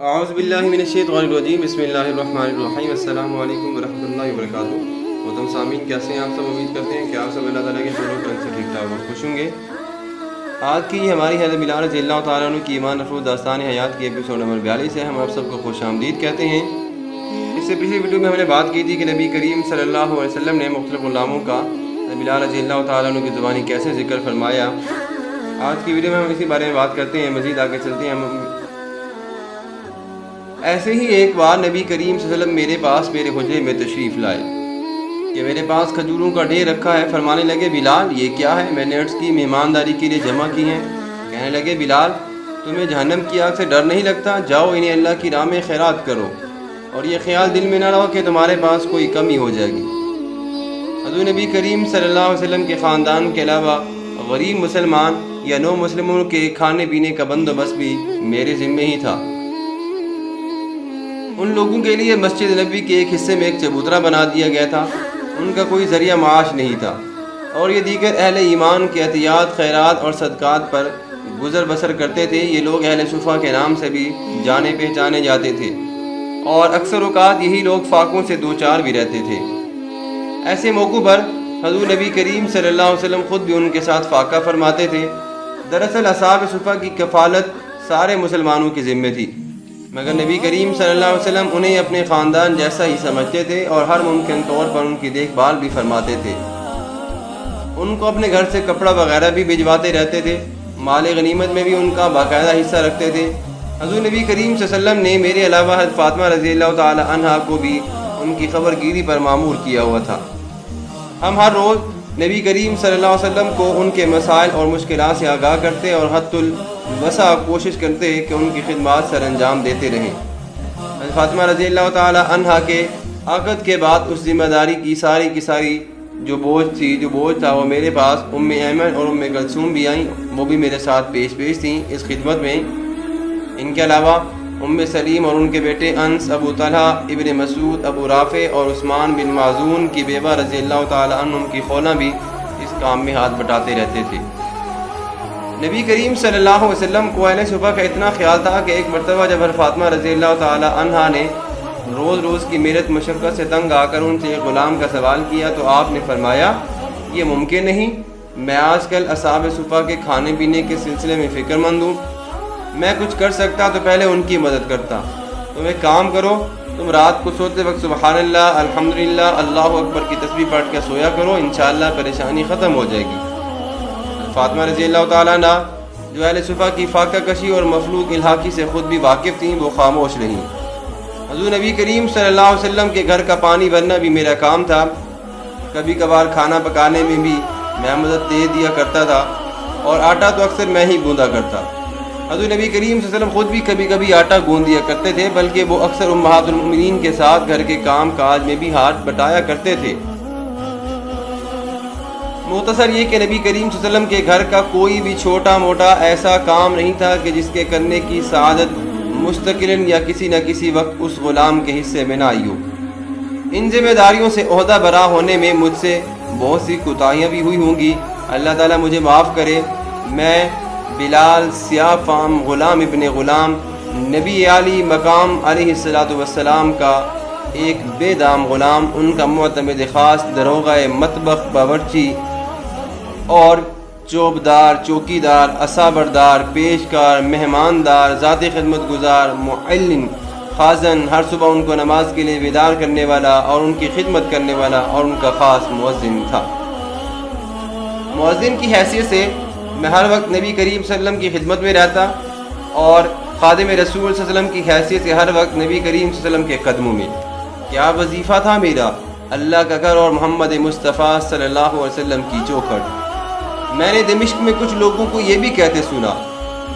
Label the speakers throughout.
Speaker 1: आज़बिल्लिनशैतरजीम बसमीम वरहमल वर्क सामीन, कैसे हैं आप सब? उम्मीद करते हैं कि आप सब अल्लाह ताला के दोनों करम से ठीक ठाक और खुश होंगे। आज की हमारी हज़रत बिलाल रज़ी अल्लाह तआला अन्हु की ईमान अफरोज़ दास्तान हयात की एपिसोड नंबर बयालीस है। हम आप सबको खुश आमदीद कहते हैं। इससे पिछली वीडियो में हमने बात की थी कि नबी करीम अलैहि वसल्लम ने गुलामों का बिलाल रज़ी अल्लाह तआला अन्हु की ज़ुबानी कैसे ज़िक्र फरमाया। आज की वीडियो में हम इसी बारे में बात करते हैं। मज़ीद आगे चलते हैं। हम ऐसे ही एक बार नबी करीम वसल्लम मेरे पास मेरे हजरे में तशरीफ़ लाए कि मेरे पास खजूरों का ढेर रखा है। फरमाने लगे, बिलाल, ये क्या है? मैंने अर्ज़ की, मेहमानदारी के लिए जमा की हैं। कहने लगे, बिलाल, तुम्हें जहनम की आग से डर नहीं लगता? जाओ, इन्हें अल्लाह की राह में खैरात करो और ये ख्याल दिल में ना रहो कि तुम्हारे पास कोई कमी हो जाएगी। हजू नबी करीम सल्लल्लाहु अलैहि वसल्लम के ख़ानदान के अलावा गरीब मुसलमान या नो मुस्लिमों के खाने पीने का बंदोबस्त भी मेरे ज़िम्मे ही था। उन लोगों के लिए मस्जिद नबी के एक हिस्से में एक चबूतरा बना दिया गया था। उनका कोई ज़रिया माश नहीं था। और ये दीगर अहल ईमान के एहतियात, खैरात और सदक़ात पर गुज़र बसर करते थे। ये लोग अहल शुफ़ा के नाम से भी जाने पहचाने जाते थे। और अक्सर अवकात यही लोग फाकों से दो चार भी रहते थे। ऐसे मौक़ों पर हजू नबी करीम अलैहि वसल्लम ख़ुद भी उनके साथ फाका फरमाते थे। दरअसल असाब शुफ़ा की कफ़ालत सारे मुसलमानों की ज़िम्मे थी। मगर नबी करीम सल्लल्लाहु अलैहि वसल्लम उन्हें अपने ख़ानदान जैसा ही समझते थे और हर मुमकिन तौर पर उनकी देखभाल भी फरमाते थे। उनको अपने घर से कपड़ा वगैरह भी भिजवाते रहते थे। माल गनीमत में भी उनका बाकायदा हिस्सा रखते थे। हजू नबी करीम वसल्लम ने मेरे अलावा हज फातमा रज़ी तहा को भी उनकी खबर गिरी पर मामूर किया हुआ था। हम हर रोज़ नबी करीम सल्लल्लाहु अलैहि वसल्लम को उनके मसाइल और मुश्किल से आगाह करते और हतुल वसा कोशिश करते कि उनकी खिदमत सर अंजाम देते रहें। फातिमा रज़ी तहा के आकद के बाद उस ज़िम्मेदारी की सारी की सारी जो बोझ थी, जो बोझ था, वो मेरे पास उम अहमद और उम कलसूम भी आई, वो भी मेरे साथ पेश पेश थी इस खिदमत में। इनके अलावा उम सलीम और उनके बेटे अंस, अबू तलहा, इबन मसूद, अबू राफ़े और उस्मान बिन माजून की बेबा रज़ी अल्लाह की खोला भी इस काम में हाथ बटाते रहते थे। नबी करीम सल्लल्लाहु अलैहि वसल्लम को अहल सुबह का इतना ख्याल था कि एक मरतबा जब फातमा रज़ी अल्लाह ने रोज़ रोज़ की मेरत मशक्क़त से तंग आकर उनसे एक ग़ुलाम का सवाल किया तो आपने फरमाया, ये मुमकिन नहीं। मैं आजकल असाब सुफ़ा के खाने पीने के सिलसिले में फ़िक्रमंद हूँ। मैं कुछ कर सकता तो पहले उनकी मदद करता। तुम एक काम करो, तुम रात को सोते वक्त सुबहानल्लाह, अल्हम्दुलिल्लाह, अल्लाह अकबर की तस्वीर पढ़ के सोया करो इन परेशानी ख़त्म हो जाएगी। फ़ातिमा रज़ी अल्लाह जो अहल सुफ़ा की फ़ाका कशी और मफलूक इलाकी से ख़ुद भी वाकिफ़ थी, वो खामोश रहीं। हजू नबी करीम अलैहि वसल्लम के घर का पानी भरना भी मेरा काम था। कभी कभार खाना पकाने में भी मैं मदद दे दिया करता था और आटा तो अक्सर मैं ही गूंदा करता। हजू नबी करीम वसल्लम ख़ुद भी कभी कभी आटा गूँध दिया करते थे, बल्कि वो अक्सर उम्मातुलमिन के साथ घर के काम काज में भी हाथ बटाया करते थे। मुख्तसर ये कि नबी करीम वसल्लम के घर का कोई भी छोटा मोटा ऐसा काम नहीं था कि जिसके करने की सआदत मुस्तकिल या किसी न किसी वक्त उस ग़ुलाम के हिस्से में ना आई हो। इन जिम्मेदारियों से अहदा बरा होने में मुझसे बहुत सी कोताहियाँ भी हुई होंगी। अल्लाह ताला मुझे माफ़ करे। मैं बिलाल सियाफ़ाम ग़ुलाम इबन ग़ुलाम, नबी आली मकाम सलाम का एक बेदाम ग़ुलाम, उनका मतमद ख़ास दरोगा मतबख बावरची और चौबदार, चौकीदार, असाबरदार, पेशकार, मेहमानदार, ज़ात खदमत गुजार मुन खाजन, हर सुबह उनको नमाज़ के लिए बेदार करने वाला और उनकी खिदमत करने वाला और उनका ख़ास मौज़िन था। मौज़िन की हैसियत से मैं हर वक्त नबी करीम वसल्लम की खिदमत में रहता और खादम रसूल वसल्लम की हैसियत से हर वक्त नबी करीम वसल्लम के कदमों में। क्या वजीफ़ा था मेरा? अल्लाह का घर और मोहम्मद मुस्तफ़ा सल्लल्लाहु अलैहि वसल्लम की चौखट। मैंने दमिश्क में कुछ लोगों को ये भी कहते सुना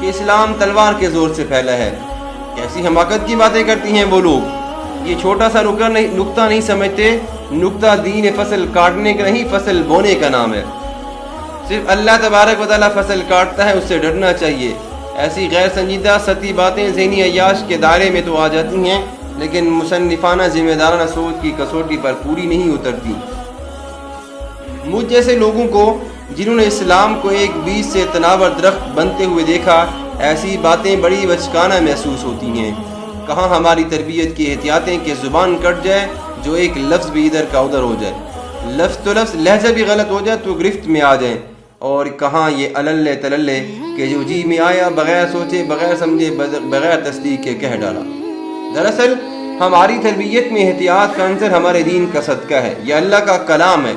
Speaker 1: कि इस्लाम तलवार के ज़ोर से फैला है। कैसी हमाकत की बातें करती हैं वो लोग? ये छोटा सा रुका नहीं, नुकता नहीं समझते। नुकता दीन फ़सल काटने का नहीं, फ़सल बोने का नाम है। सिर्फ़ अल्लाह तबारक वाली फ़सल काटता है, उससे डरना चाहिए। ऐसी गैर संजीदा सती बातें जहनी अयाश के दायरे में तो आ जाती हैं, लेकिन मुसनफ़ाना जिम्मेदाराना सोच की कसौटी पर पूरी नहीं उतरती। मुझ जैसे लोगों को जिन्होंने इस्लाम को एक बीज से तनावर दरख्त बनते हुए देखा, ऐसी बातें बड़ी बचकाना महसूस होती हैं। कहाँ हमारी तरबियत की एहतियातें कि ज़ुबान कट जाए, जो एक लफ्ज़ भी इधर का उधर हो जाए। लफ्ज़ तो लफ्ज़, लहजा भी गलत हो जाए तो गिरफ्त में आ जाए। और कहाँ ये अलल्ले तलल्ले के जो जी में आया, बग़ैर सोचे, बग़ैर समझे बग़ैर तस्दीक के कह डाला। दरअसल, हमारी तरबियत में एहतियात का अंसर हमारे दीन का सदका है। यह अल्लाह का कलाम है।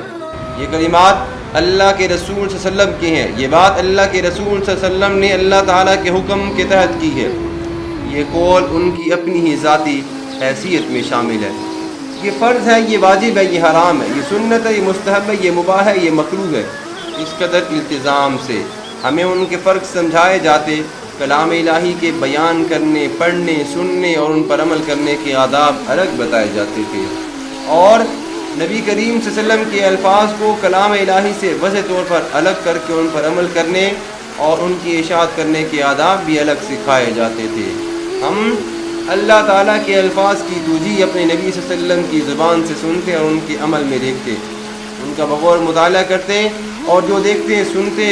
Speaker 1: ये कलिमात अल्लाह के रसूल वसल्लम के हैं। ये बात अल्लाह के रसूल वसल्लम ने अल्लाह ताला के हुक्म के तहत की है। ये कौल उनकी अपनी ही ज़ाती हैसियत में शामिल है। ये फ़र्ज़ है, ये वाजिब है, ये हराम है। ये सुन्नत है, ये मुस्तहब है, ये मुबाह है, ये मकरू है। इस कदर इल्तज़ाम से हमें उनके फ़र्क समझाए जाते, कलाम इलाही के बयान करने, पढ़ने, सुनने और उन पर अमल करने के आदाब अलग बताए जाते थे। और नबी करीम वसल्लम के अल्फाज को कलाम इलाही से वज़ तौर पर अलग करके उन पर अमल करने और उनकी इशात करने के आदाब भी अलग सिखाए जाते थे। हम अल्लाह ताला के अल्फाज की दूजी अपने नबी वसल्लम की ज़ुबान से सुनते और उनके अमल में देखते। उनका बगौर मुताल करते और जो देखते, सुनते,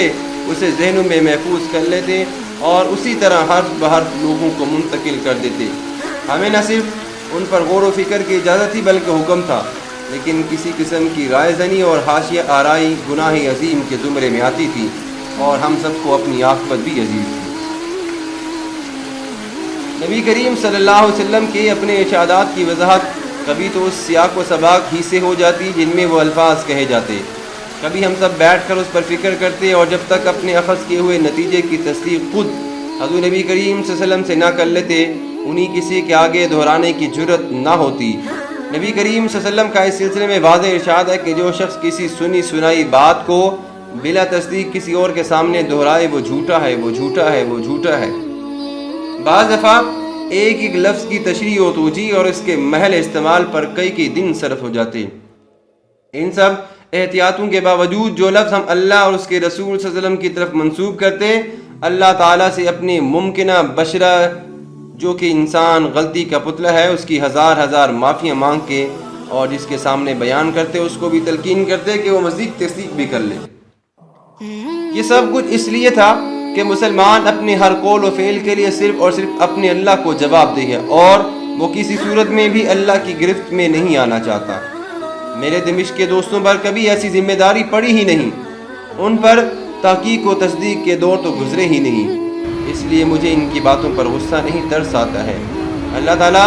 Speaker 1: उसे जहनों में महफूज कर लेते और उसी तरह हर बहर लोगों को मुंतकिल कर देते। हमें न सिर्फ़ उन पर गौर वफ़िक्र की इजाज़त ही बल्कि हुक्म था। लेकिन किसी किस्म की रायजनी और हाशिया आरई गुनाह अजीम के ज़ुमरे में आती थी और हम सबको अपनी आफत भी अज़ीज़ थी। नबी करीम सल्लल्लाहु अलैहि वसल्लम के अपने इशादात की वजाहत कभी तो उस सियाक व सबाक ही से हो जाती जिनमें वो अल्फाज कहे जाते। कभी हम सब बैठ कर उस पर फ़िक्र करते और जब तक अपने अखज़ किए हुए नतीजे की तस्दीक खुद हजू नबी करीम से ना कर लेते, उन्हीं किसी के आगे दोहराने की ज़रूरत ना होती। नबी करीम वसल्लम का इस सिलसिले में वाज इरशाद है कि जो शख्स किसी सुनी सुनाई बात को बिला तस्दीक किसी और के सामने दोहराए, वो झूठा है, वो झूठा है, वो झूठा है। बाज़ दफ़ा एक एक लफ्ज़ की तशरी व तोजी और इसके महल इस्तेमाल पर कई कई दिन सरफ हो जाते। इन सब एहतियातों के बावजूद जो लफ्ज़ हम अल्लाह और उसके रसूल की तरफ़ मंसूब करते, अल्लाह ताला से अपनी मुमकिन बशरा जो कि इंसान गलती का पुतला है, उसकी हज़ार हज़ार माफ़ियाँ मांग के और जिसके सामने बयान करते, उसको भी तलकीन करते कि वो मज़ीद तस्दीक भी कर ले। ये सब कुछ इसलिए था कि मुसलमान अपने हर कौल व फेल के लिए सिर्फ़ और सिर्फ़ अपने अल्लाह को जवाब दे और वो किसी सूरत में भी अल्लाह की गिरफ्त में नहीं आना चाहता। मेरे दिमिश के दोस्तों पर कभी ऐसी ज़िम्मेदारी पड़ी ही नहीं। उन पर तहकीक व तस्दीक के दौर तो गुजरे ही नहीं। इसलिए मुझे इनकी बातों पर गुस्सा नहीं, तरस आता है। अल्लाह ताला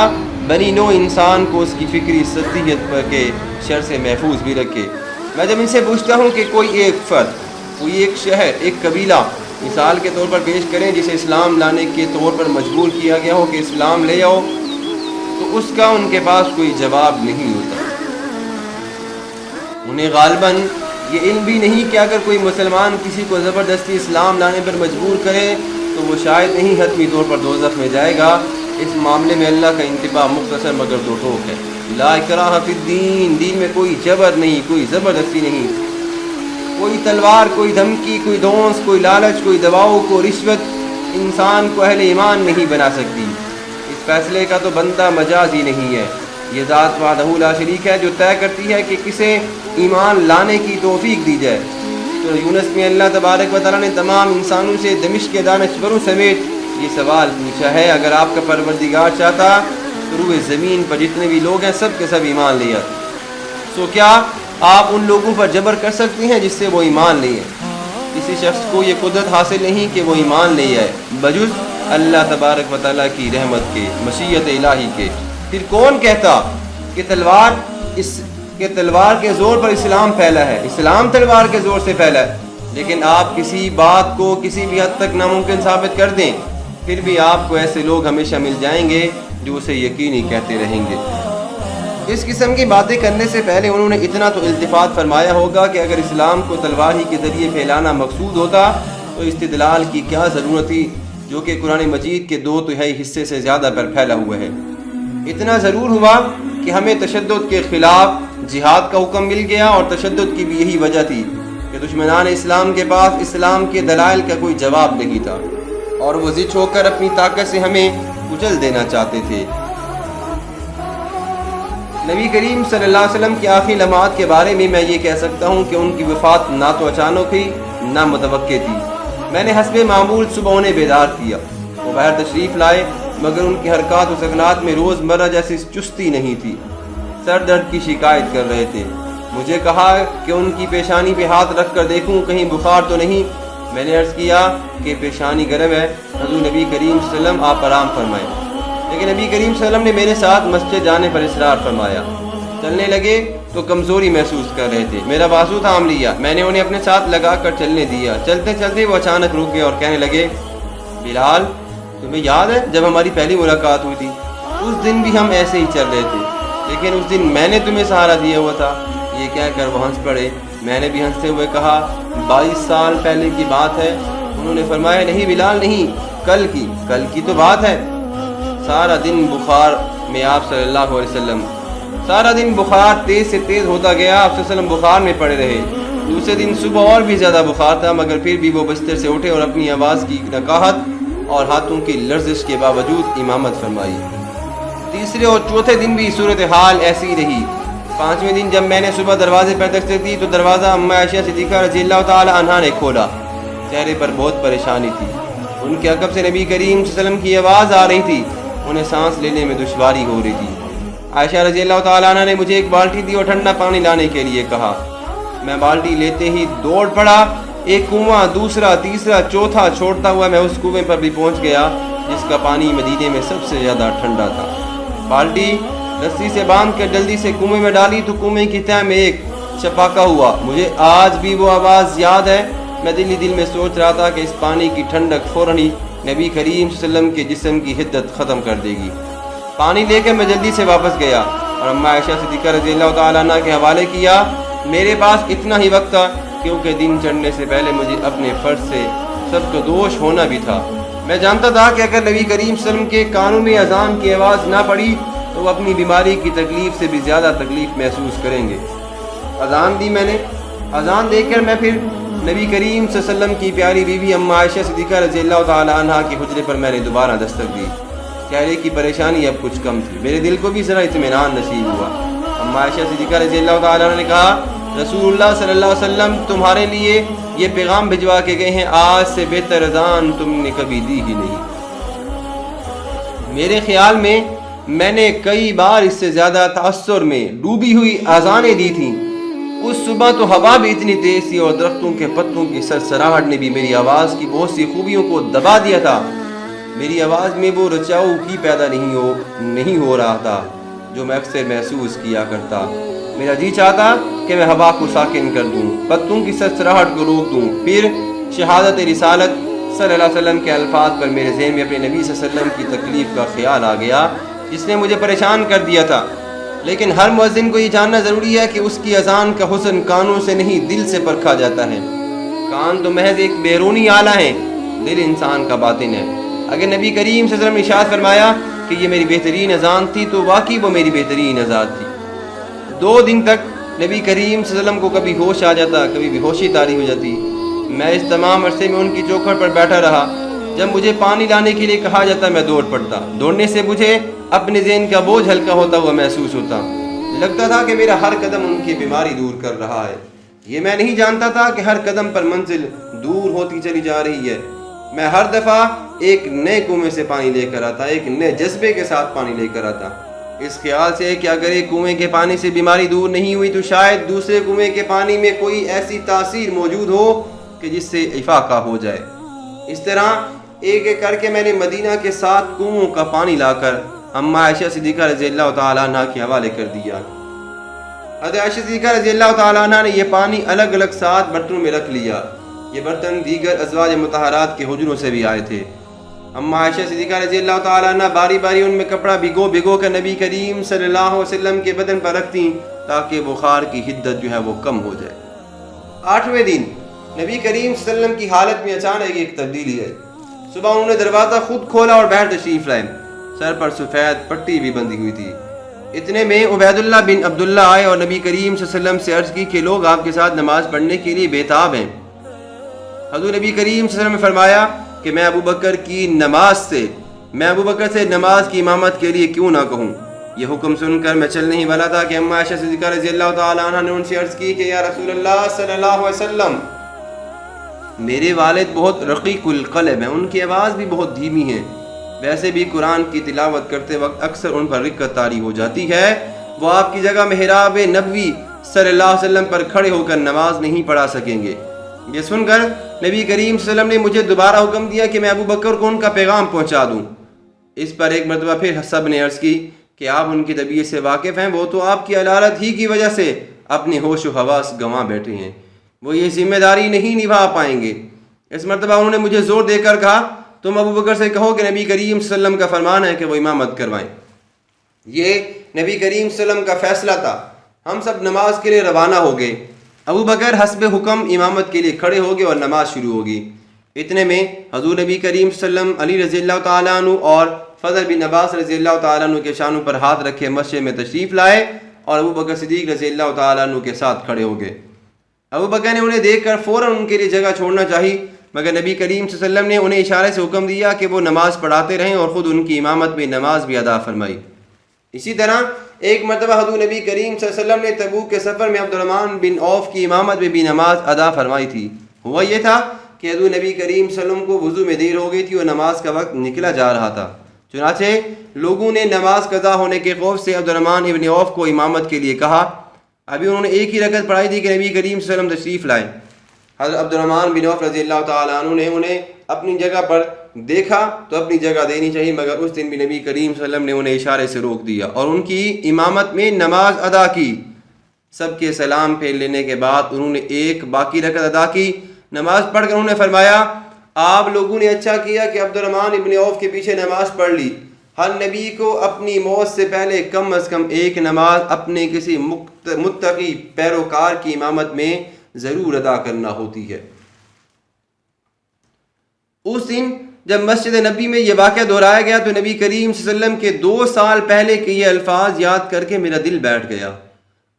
Speaker 1: बनी नो इंसान को उसकी फ़िक्री सतीहत पर के शर से महफूज भी रखे। मैं जब इनसे पूछता हूँ कि कोई एक फ़र्द, कोई एक शहर, एक कबीला मिसाल के तौर पर पेश करें जिसे इस्लाम लाने के तौर पर मजबूर किया गया हो कि इस्लाम ले आओ तो उसका उनके पास कोई जवाब नहीं होता। उन्हें गालबन, ये इल्म भी नहीं कि अगर कोई मुसलमान किसी को ज़बरदस्ती इस्लाम लाने पर मजबूर करे तो वो शायद नहीं हतमी तौर पर दोजख में जाएगा। इस मामले में अल्लाह का इंतबा मुख्तर मगर दो टोक है। लाकराफिद्दीन दीन में कोई जबर नहीं, कोई ज़बरदस्ती नहीं। कोई तलवार, कोई धमकी, कोई दोस्त कोई लालच, कोई दबाव को रिश्वत इंसान को अहले ईमान नहीं बना सकती। इस फैसले का तो बंदा मजाज ही नहीं है। ये ज़ात वादहुला शरीक है जो तय करती है कि किसे ईमान लाने की तोफ़ी दी जाए। यूनस में अल्लाह तबारक वाली ने तमाम इंसानों से दमिश के दानश्वरों समेत ये सवाल पूछा है। अगर आपका परवरदिगार चाहता तो रूए ज़मीन पर जितने भी लोग हैं, सब के सब ईमान लिया सो क्या आप उन लोगों पर जबर कर सकते हैं जिससे वो ईमान लिए किसी शख्स को ये कुदरत हासिल नहीं कि वो ईमान ले आए। बजुज अल्लाह तबारक वाली की रहमत के मशीयत इलाही के। फिर कौन कहता कि तलवार इस के तलवार के ज़ोर पर इस्लाम फैला है। इस्लाम तलवार के ज़ोर से फैला है। लेकिन आप किसी बात को किसी भी हद तक नामुमकिन साबित कर दें, फिर भी आपको ऐसे लोग हमेशा मिल जाएँगे जो उसे यकीनी कहते रहेंगे। इस किस्म की बातें करने से पहले उन्होंने इतना तो इल्तफात फरमाया होगा कि अगर इस्लाम को तलवार ही के ज़रिए फैलाना मकसूद होता तो इस्तदलाल की क्या ज़रूरत थी, जो कि कुरान मजीद के दो तिहाई हिस्से से ज़्यादा पर फैला हुआ है। इतना ज़रूर हुआ कि हमें तशद के ख़िलाफ़ जिहाद का हुक्म मिल गया और तशद की भी यही वजह थी कि दुश्मनान इस्लाम के पास इस्लाम के दलाइल का कोई जवाब नहीं था और वो जिच होकर अपनी ताकत से हमें कुचल देना चाहते थे। नबी करीम सल्लल्लाहु अलैहि वसल्लम की आखिरी लम्हात के बारे में मैं ये कह सकता हूँ कि उनकी वफ़ात ना तो अचानक हुई, ना मुतव थी। मैंने हसब मामूल सुबह उन्हें बेदार किया। वो बाहर तशरीफ़ लाए मगर उनकी हरकत और सकनात में रोज़मर्रा जैसी चुस्ती नहीं थी। सर दर्द की शिकायत कर रहे थे। मुझे कहा कि उनकी पेशानी पे हाथ रख कर देखूँ, कहीं बुखार तो नहीं। मैंने अर्ज़ किया कि पेशानी गर्म है। हजू नबी करीम वसल्लम आप आराम फरमाएँ। लेकिन नबी करीम वसल्लम ने मेरे साथ मस्जिद जाने पर इसरार फरमाया। चलने लगे तो कमज़ोरी महसूस कर रहे थे। मेरा बाजू थाम लिया मैंने उन्हें अपने साथ लगा कर चलने दिया। चलते चलते वो अचानक रुक गए और कहने लगे, बिलाल तुम्हें याद है जब हमारी पहली मुलाकात हुई थी? उस दिन भी हम ऐसे ही चल रहे थे। लेकिन उस दिन मैंने तुम्हें सहारा दिया हुआ था। ये कह कर वो हंस पड़े। मैंने भी हँसते हुए कहा, बाईस साल पहले की बात है। उन्होंने फरमाया, नहीं बिलाल, नहीं। कल की। कल की तो बात है। सारा दिन बुखार में आप सल्लल्लाहु अलैहि वसल्लम। सारा दिन बुखार तेज़ से तेज़ होता गया। आप वसल्लम बुखार में पड़े रहे। दूसरे दिन सुबह और भी ज़्यादा बुखार था, मगर फिर भी वो बिस्तर से उठे और अपनी आवाज़ की नकाहत और हाथों की लर्जिश के बावजूद इमामत फरमाई। तीसरे और चौथे दिन भी सूरत हाल ऐसी रही। पाँचवें दिन जब मैंने सुबह दरवाजे पर दस्तक दी तो दरवाज़ा अम्मा ऐशिया सिद्दीक़ा रज़ी अल्लाह ने खोला। चेहरे पर बहुत परेशानी थी। उनके अकब से नबी करीम वसल्लम की आवाज़ आ रही थी। उन्हें सांस लेने में दुशारी हो रही थी। आयशा रज़ी अल्लाह ने मुझे एक बाल्टी दी और ठंडा पानी लाने के लिए कहा। मैं बाल्टी लेते ही दौड़ पड़ा। एक कुआँ, दूसरा, तीसरा, चौथा छोड़ता हुआ मैं उस कुएँ पर भी पहुँच गया, जिसका पानी मदीने में सबसे ज़्यादा ठंडा था। बाल्टी रस्सी से बाँध कर जल्दी से कुएँ में डाली तो कुएँ की तय में एक चपाका हुआ। मुझे आज भी वो आवाज़ याद है। मैं दिल ही दिल में सोच रहा था कि इस पानी की ठंडक फ़ौरन ही नबी करीम वसल्लम के जिसम की हिद्दत ख़त्म कर देगी। पानी लेकर मैं जल्दी से वापस गया और अम्मा आयशा सिद्दीक़ा रज़ी अल्लाह के हवाले किया, मेरे पास इतना ही वक्त था क्योंकि दिन चढ़ने से पहले मुझे अपने फ़र्ज़ से सबको दोष होना भी था। मैं जानता था कि अगर नबी करीम वसल्लम के कानून में अजान की आवाज़ ना पड़ी तो वो अपनी बीमारी की तकलीफ़ से भी ज़्यादा तकलीफ़ महसूस करेंगे। अजान दी मैंने। अजान देकर मैं फिर नबी करीम वसल्लम की प्यारी बीवी अम्मा आयशा सिद्दीक़ा रज़ी अल्लाह के हजरे पर मैंने दोबारा दस्तक दी। चेहरे की परेशानी अब कुछ कम थी। मेरे दिल को भी ज़रा इतमान नसीब हुआ। अम्मा आयशा सिद्दीक़ा रज़ी अल्लाह ने कहा रसूलुल्लाह सल्लल्लाहु अलैहि वसल्लम, तुम्हारे लिए ये पैगाम भिजवा के गए हैं, आज से बेहतर अजान तुमने कभी दी ही नहीं। मेरे ख्याल में, मैंने कई बार इससे ज़्यादा तसर में डूबी हुई अजानें दी थी। उस सुबह तो हवा भी इतनी तेज थी और दरख्तों के पत्तों की सरसराहट ने भी मेरी आवाज़ की बहुत सी खूबियों को दबा दिया था। मेरी आवाज़ में वो रचाऊ ही पैदा नहीं हो नहीं हो रहा था, जो मैं अक्सर महसूस किया करता। मेरा जी चाहता कि मैं हवा को साकिन कर दूँ पत्तों की सरसराहट को रोक दूँ। फिर शहादत रिसालत सल्लल्लाहु अलैहि वसल्लम के अल्फाज पर मेरे जहन में अपने नबी वसल्लम की तकलीफ़ का ख्याल आ गया, जिसने मुझे परेशान कर दिया था। लेकिन हर मुअज्जिन को ये जानना ज़रूरी है कि उसकी अजान का हुसन कानों से नहीं, दिल से परखा जाता है। कान तो महज एक बैरूनी आला है, दिल इंसान का बातिन है। अगर नबी करीम वसल्लम ने इशाद फरमाया कि ये मेरी बेहतरीन अजान थी तो वाकई वो मेरी बेहतरीन अजान थी। दो दिन तक नबी करीम वसल्लम को कभी होश आ जाता, कभी बेहोशी तारी हो जाती। मैं इस तमाम अरसे में उनकी चौखट पर बैठा रहा। जब मुझे पानी लाने के लिए कहा जाता, मैं दौड़ पड़ता। दौड़ने से मुझे अपने जहन का बोझ हल्का होता हुआ महसूस होता। लगता था कि मेरा हर कदम उनकी बीमारी दूर कर रहा है। ये मैं नहीं जानता था कि हर कदम पर मंजिल दूर होती चली जा रही है। मैं हर दफ़ा एक नए कुएँ से पानी लेकर आता, एक नए जज्बे के साथ पानी लेकर आता। इस ख्याल से कि अगर एक कुएँ के पानी से बीमारी दूर नहीं हुई तो शायद दूसरे कुएँ के पानी में कोई ऐसी तासीर मौजूद हो कि जिससे इफाका हो जाए। इस तरह एक एक करके मैंने मदीना के साथ कुओं का पानी लाकर अम्मा आयशा सिद्दीक़ा रज़ी अल्लाह तह के हवाले कर दिया। हज़रत आयशा सिद्दीक़ा रज़ी अल्लाह ने यह पानी अलग अलग सात बर्तनों में रख लिया। ये बर्तन दीगर अजवाज मतहरात के हजरों से भी आए थे। अम्मा आयशा सिद्दीक़ा रज़ी अल्लाह तह बारी बारी उनमें कपड़ा भिगो भिगो कर नबी करीम सल्लल्लाहु अलैहि वसल्लम के बदन पर रखती ताकि बुखार की हिद्दत जो है वो कम हो जाए। आठवें दिन, नबी करीम वसल्लम की हालत में अचानक एक तब्दीली है सुबह उन्होंने दरवाज़ा खुद खोला और बैठ तशरीफ़ लाए। सर पर सफ़ेद पट्टी भी बंधी हुई थी। इतने में उबैदुल्ला बिन अब्दुल्ला आए और नबी करीम वसल्लम से अर्ज़ की कि लोग आपके साथ नमाज़ पढ़ने के लिए बेताब हैं। हजू नबी करीम वसल्लम ने फरमाया कि मैं अबू बकर की नमाज़ से, मैं अबू बकर से नमाज़ की इमामत के लिए क्यों ना कहूँ? ये हुक्म सुनकर मैं चलने ही वाला था कि अम्मा आयशा सिद्दीक़ा रज़ी अल्लाह तआला ने उनसे अर्ज़ की कि, या रसूल अल्लाह सल्लल्लाहु अलैहि वसल्लम, मेरे वालिद बहुत रक़ीक़ुल्क़लब हैं, उनकी आवाज़ भी बहुत धीमी है। वैसे भी कुरान की तिलावत करते वक्त अक्सर उन पर रिक्कत तारी हो जाती है। वो आपकी जगह मेहराब नबी सल्लल्लाहु अलैहि वसल्लम पर खड़े होकर नमाज़ नहीं पढ़ा सकेंगे। ये सुनकर नबी करीम वसल्लम ने मुझे दोबारा हुक्म दिया कि मैं अबू बकर को उनका पैगाम पहुँचा दूँ। इस पर एक मरतबा फिर सबने अर्ज़ की कि आप उनकी तबीयत से वाकिफ़ हैं, वो तो आपकी अलालत ही की वजह से अपने होश व हवास गंवा बैठे हैं। वो ये ज़िम्मेदारी नहीं निभा पाएँगे। इस मरतबा उन्होंने मुझे ज़ोर देकर कहा, तुम अबू बकर से कहो कि नबी करीम वसल्लम का फरमान है कि वो इमामत करवाएँ। ये नबी करीम वसल्लम का फ़ैसला था। हम सब नमाज़ के लिए रवाना हो गए। अबू बकर हसब हुक्म इमामत के लिए खड़े हो गए और नमाज़ शुरू होगी। इतने में हजूर नबी करीम वसल्लम अली रज़ी तु और फ़जल बिन अब्बास रज़ी तु के शानों पर हाथ रखे मस्जिद में तशरीफ़ लाए और अबू बकर सिद्दीक रज़ी तु के साथ खड़े हो गए। अबू बकर ने उन्हें देख कर फ़ौर उनके लिए जगह छोड़ना चाहिए मगर नबी करीम वसल्लम ने उन्हें इशारे से हुक्म दिया कि वो नमाज़ पढ़ाते रहें और ख़ुद उनकी इमामत में नमाज़ भी अदा फरमाई। इसी तरह एक मरतबा हजू नबी करीम वसल्लम ने तबूक के सफ़र में अब्दुलरमान बिन औफ की इमामत में भी नमाज़ अदा फरमाई थी। हुआ यह था कि हजू नबी करीम वसल्लम को वज़ू में देर हो गई थी और नमाज़ का वक्त निकला जा रहा था। चुनाचे लोगों ने नमाज़ कज़ा होने के खौफ से अब्दुलरमान इबन औफ को इमामत के लिए कहा। अभी उन्होंने एक ही रकत पढ़ाई थी कि नबी करीम वसल्लम तशरीफ़ लाए। हज़रत अब्दुलरमान बिन औफ रज़ी अल्लाह ने उन्हें अपनी जगह पर देखा तो अपनी जगह देनी चाहिए, मगर उस दिन भी नबी करीम वसल्लम ने उन्हें इशारे से रोक दिया और उनकी इमामत में नमाज़ अदा की। सबके सलाम फेर लेने के बाद उन्होंने एक बाकी रकत अदा की। नमाज़ पढ़कर उन्होंने फरमाया, आप लोगों ने अच्छा किया कि अब्दुलरमान इबन औफ के पीछे नमाज़ पढ़ ली। हर नबी को अपनी मौत से पहले कम अज़ कम एक नमाज़ अपने किसी मुत्तकी पैरोकार की इमामत में ज़रूर अदा करना होती है। उस दिन जब मस्जिद नबी में यह वाक़ दोहराया गया तो नबी करीम वसल्लम के दो साल पहले के ये अल्फाज याद करके मेरा दिल बैठ गया।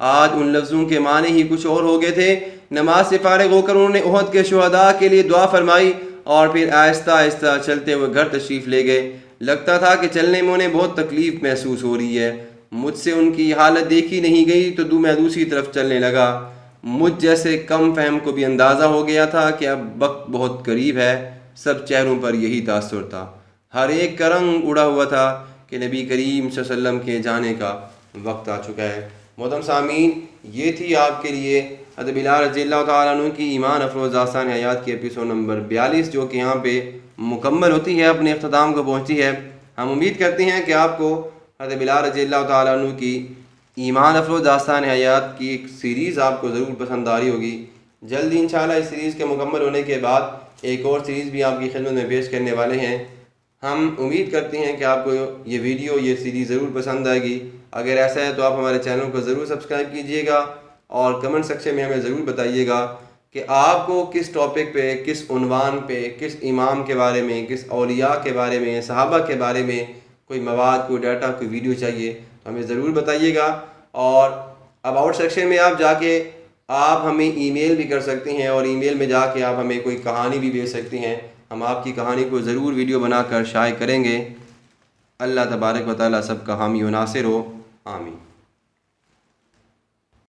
Speaker 1: आज उन लफ्ज़ों के माने ही कुछ और हो गए थे। नमाज़ से फारग होकर उन्होंने उहद के शहदा के लिए दुआ फरमाई और फिर आहिस्ता आहिस्ता चलते हुए घर तशरीफ़ ले गए। लगता था कि चलने में उन्हें बहुत तकलीफ़ महसूस हो रही है। मुझसे उनकी हालत देखी नहीं गई तो दू मैं दूसरी तरफ़ चलने लगा। मुझ जैसे कम फहम को भी अंदाज़ा हो गया था कि अब वक्त बहुत करीब है। सब चेहरों पर यही तासर था। हर एक का रंग उड़ा हुआ था कि नबी करीम वसल्लम के जाने का वक्त आ चुका है। मोहतम सामीन, ये थी आपके लिए अदबिला रज़ी तु की ईमान अफरोज़ आसान हयात की एपिसोड नंबर बयालीस, जो कि यहाँ पे मुकम्मल होती है, अपने अख्ताम को पहुँचती है। हम उम्मीद करते हैं कि आपको अदबिला रज़ी तु की ईमान अफरोज़ आसान हयात की एक सीरीज़ आपको ज़रूर पसंद आ रही होगी। जल्दी इन इस सीरीज़ के मुकम्मल होने के बाद एक और सीरीज़ भी आपकी खिदमत में पेश करने वाले हैं। हम उम्मीद करते हैं कि आपको ये वीडियो ये सीरीज़ ज़रूर पसंद आएगी। अगर ऐसा है तो आप हमारे चैनल को ज़रूर सब्सक्राइब कीजिएगा और कमेंट सेक्शन में हमें ज़रूर बताइएगा कि आपको किस टॉपिक पे, किस उनवान पे, किस इमाम के बारे में, किस अलिया के बारे में सहाबा के बारे में कोई मवाद, कोई डाटा कोई वीडियो चाहिए तो हमें ज़रूर बताइएगा। और अबाउट सेक्शन में आप जाके आप हमें ईमेल भी कर सकते हैं और ईमेल में जाके आप हमें कोई कहानी भी भेज सकते हैं। हम आपकी कहानी को ज़रूर वीडियो बनाकर शाये करेंगे। अल्लाह तबारक वाली सब का हामी नासिर हो। आमीन।